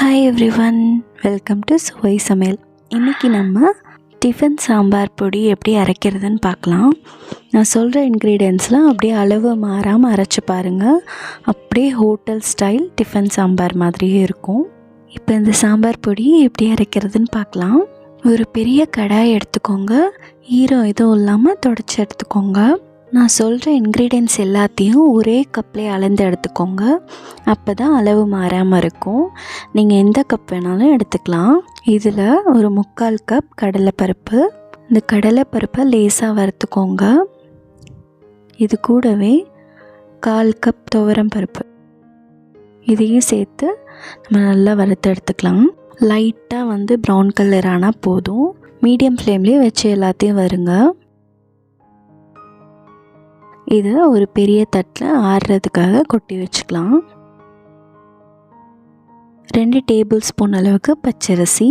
Hi everyone welcome to சுவை சமையல் இன்றைக்கி நம்ம டிஃபன் சாம்பார் பொடி எப்படி அரைக்கிறதுன்னு பார்க்கலாம். நான் சொல்கிற இன்க்ரீடியன்ஸ்லாம் அப்படியே அளவு மாறாமல் அரைச்சி பாருங்கள் அப்படியே ஹோட்டல் ஸ்டைல் டிஃபன் சாம்பார் மாதிரியே இருக்கும். இப்போ இந்த சாம்பார் பொடி எப்படி அரைக்கிறதுன்னு பார்க்கலாம். ஒரு பெரிய கடாய் எடுத்துக்கோங்க. ஈரம் எதுவும் இல்லாமல் தொடச்சி எடுத்துக்கோங்க. நான் சொல்கிற இன்க்ரீடியன்ஸ் எல்லாத்தையும் ஒரே கப்லேயே அளந்து எடுத்துக்கோங்க. அப்போ தான் அளவு மாறாமல் இருக்கும். நீங்கள் எந்த கப் வேணாலும் எடுத்துக்கலாம். இதில் ஒரு முக்கால் கப் கடலைப்பருப்பு. இந்த கடலைப்பருப்பை லேசாக வறுத்துக்கோங்க. இது கூடவே கால் கப் துவரம் பருப்பு. இதையும் சேர்த்து நம்ம நல்லா வறுத்து எடுத்துக்கலாம். லைட்டாக வந்து ப்ரௌன் கலர் ஆனால் போதும். மீடியம் ஃப்ளேம்லேயே வச்சு எல்லாத்தையும் வருங்க. இதை ஒரு பெரிய தட்டில் ஆறுறதுக்காக கொட்டி வச்சுக்கலாம். ரெண்டு டேபிள் ஸ்பூன் அளவுக்கு பச்சரிசி.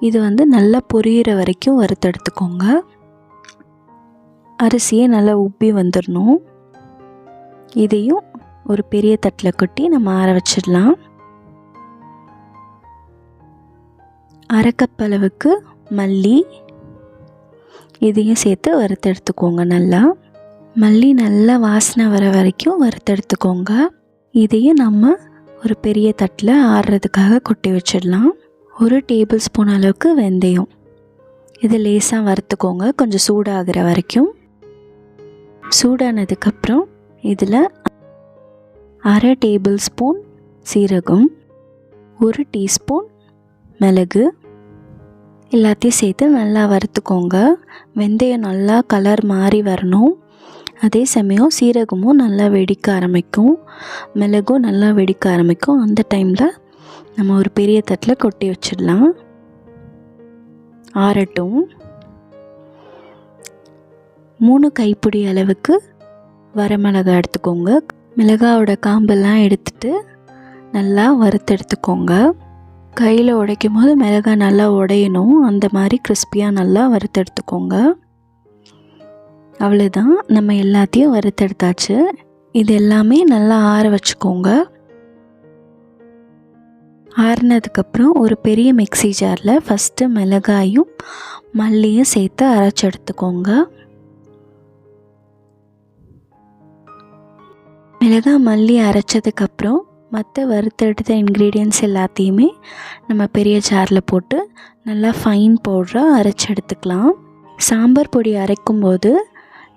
இது வந்து நல்லா பொரியிற வரைக்கும் வறுத்தெடுத்துக்கோங்க. அரிசியை நல்லா உப்பி வந்துடணும். இதையும் ஒரு பெரிய தட்டில் கொட்டி நம்ம ஆற வச்சிடலாம். அரை அளவுக்கு மல்லி இதையும் சேர்த்து வறுத்தெடுத்துக்கோங்க நல்லா. மல்லி நல்லா வாசனை வர வரைக்கும் வறுத்தெடுத்துக்கோங்க. இதையும் நம்ம ஒரு பெரிய தட்டில் ஆடுறதுக்காக கொட்டி வச்சிடலாம். ஒரு டேபிள் ஸ்பூன் அளவுக்கு வெந்தயம். இது லேசாக வறுத்துக்கோங்க கொஞ்சம் சூடாகிற வரைக்கும். சூடானதுக்கப்புறம் இதில் அரை டேபிள் ஸ்பூன் சீரகம் ஒரு டீஸ்பூன் மிளகு எல்லாத்தையும் சேர்த்து நல்லா வறுத்துக்கோங்க. வெந்தயம் நல்லா கலர் மாறி வரணும். அதே சமயம் சீரகமும் நல்லா வெடிக்க ஆரம்பிக்கும். மிளகும் நல்லா வெடிக்க ஆரம்பிக்கும். அந்த டைமில் நம்ம ஒரு பெரிய தட்டில் கொட்டி வச்சிடலாம். ஆறட்டும். மூணு கைப்பிடி அளவுக்கு வரமிளகா எடுத்துக்கோங்க. மிளகாவோட காம்பெல்லாம் எடுத்துட்டு நல்லா வறுத்து எடுத்துக்கோங்க கையில் உடைக்கும் போது மிளகாய் நல்லா உடையணும். அந்த மாதிரி கிறிஸ்பியாக நல்லா வறுத்தெடுத்துக்கோங்க. அவ்வளோதான் நம்ம எல்லாத்தையும் வறுத்தெடுத்தாச்சு. இது எல்லாமே நல்லா ஆற வச்சுக்கோங்க. ஆறினதுக்கப்புறம் ஒரு பெரிய மிக்சி ஜாரில் ஃபஸ்ட்டு மிளகாயும் மல்லியும் சேர்த்து அரைச்சி எடுத்துக்கோங்க மிளகாய் மல்லி அரைச்சதுக்கப்புறம் மற்ற வறுத்தெடுத்த இன்க்ரீடியன்ஸ் எல்லாத்தையுமே நம்ம பெரிய ஜாரில் போட்டு நல்லா ஃபைன் பவுடராக அரைச்சி எடுத்துக்கலாம் சாம்பார் பொடி அரைக்கும் போது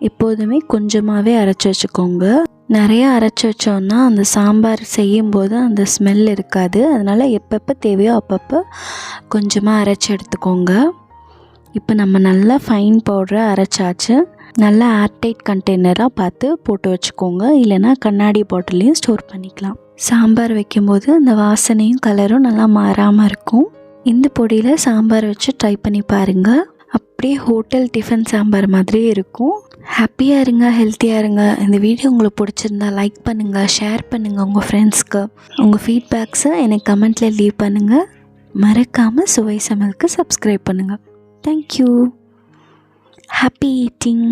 எப்போதுமே கொஞ்சமாகவே அரைச்சி வச்சுக்கோங்க. நிறையா அரைச்சி வச்சோன்னா அந்த சாம்பார் செய்யும்போது அந்த ஸ்மெல் இருக்காது. அதனால் எப்பப்போ தேவையோ அப்பப்போ கொஞ்சமாக அரைச்சி எடுத்துக்கோங்க. இப்போ நம்ம நல்லா ஃபைன் பவுடரை அரைச்சாச்சு. நல்லா ஏர்டைட் கண்டெய்னராக பார்த்து போட்டு வச்சுக்கோங்க. இல்லைனா கண்ணாடி பாட்டிலையும் ஸ்டோர் பண்ணிக்கலாம். சாம்பார் வைக்கும்போது அந்த வாசனையும் கலரும் நல்லா மாறாமல் இருக்கும். இந்த பொடியில் சாம்பார் வச்சு ட்ரை பண்ணி பாருங்கள் அப்படியே ஹோட்டல் டிஃபன் சாம்பார் மாதிரியே இருக்கும். ஹாப்பியாக இருங்க ஹெல்த்தியாக இருங்க. இந்த வீடியோ உங்களுக்கு பிடிச்சிருந்தா லைக் பண்ணுங்கள் ஷேர் பண்ணுங்கள் உங்கள் ஃப்ரெண்ட்ஸ்க்கு உங்கள் ஃபீட்பேக்ஸை எனக்கு கமெண்ட்டில் லீவ் பண்ணுங்கள் மறக்காமல் சுவை சமையலுக்கு சப்ஸ்கிரைப் பண்ணுங்கள் தேங்க்யூ ஹாப்பி ஈட்டிங்